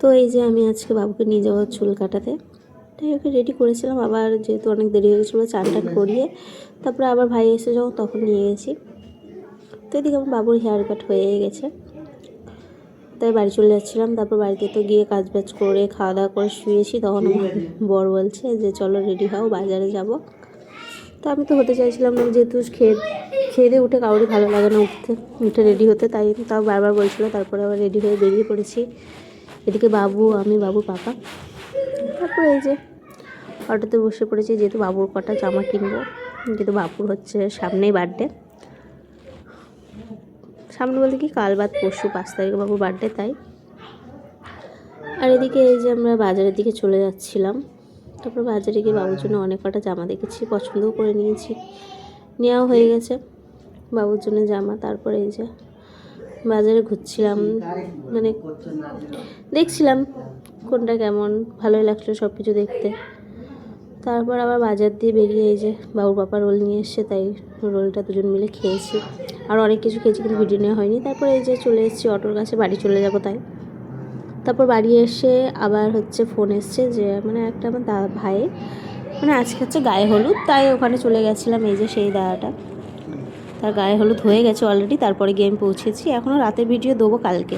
তো এই যে আমি আজকে বাবুকে নিয়ে যাব চুল কাটাতে। তাই ওকে রেডি করেছিলাম, আবার যেহেতু অনেক দেরি হয়ে গেছিল চান টান করিয়ে, তারপরে আবার ভাই এসে যখন তখন নিয়ে গেছি। তো এদিকে আমার বাবুর হেয়ার কাট হয়ে গেছে। তাই বাড়ি চলে যাচ্ছিলাম, তারপর বাড়িতে তো গিয়ে কাজ বাজ করে, খাওয়া দাওয়া করে শুয়েছি, তখন আমার বর বলছে যে, চলো রেডি হও, বাজারে যাব। তো আমি তো হতে চাইছিলাম না, যেহেতু খেয়ে খেয়ে দিয়ে উঠে কাউরই ভালো লাগে না উঠতে, উঠে রেডি হতে, তাই তাও বারবার বলছিল, তারপরে আবার রেডি হয়ে বেরিয়ে পড়েছি। এদিকে বাবু, আমি, বাবু, পাপা। তারপরে এই যে অটোতে বসে পড়েছি, যেহেতু বাবুর কটা জামা কিনবো, যেহেতু বাবুর হচ্ছে সামনেই বার্থডে সামনে বলতে কি, কাল বাদ পরশু পাঁচ তারিখে বাবুর বার্থডে তাই। আর এদিকে এই যে আমরা বাজারের দিকে চলে যাচ্ছিলাম। তারপর বাজারে গিয়ে বাবুর জন্য অনেক কটা জামা দেখেছি, পছন্দও করে নিয়েছি। নেওয়াও হয়ে গেছে বাবুর জন্য জামা। তারপরে এই যে বাজারে ঘুরছিলাম। মানে দেখছিলাম কোনটা কেমন, ভালোই লাগল সব কিছু দেখতে। তারপর আবার বাজার দিয়ে বেরিয়ে এই যে বাবুর পাপা রোল নিয়ে এসছে, তাই রোলটা দুজন মিলে খেয়েছি। আর অনেক কিছু খেয়েছি কিন্তু ভিডিও নেওয়া হয়নি। তারপরে এই যে চলে এসেছি অটোর কাছে, বাড়ি চলে যাব তাই। তারপর বাড়ি এসে আবার হচ্ছে ফোন এসছে যে মানে একটা আমার দা ভাই মানে আজকে হচ্ছে গায়ে হলুদ, তাই ওখানে চলে গেছিলাম এই যে সেই দাদাটা। তার গায়ে হলুদ হয়ে গেছে অলরেডি তারপরে গিয়ে আমি পৌঁছেছি। এখনও রাতে ভিডিও দেবো কালকে।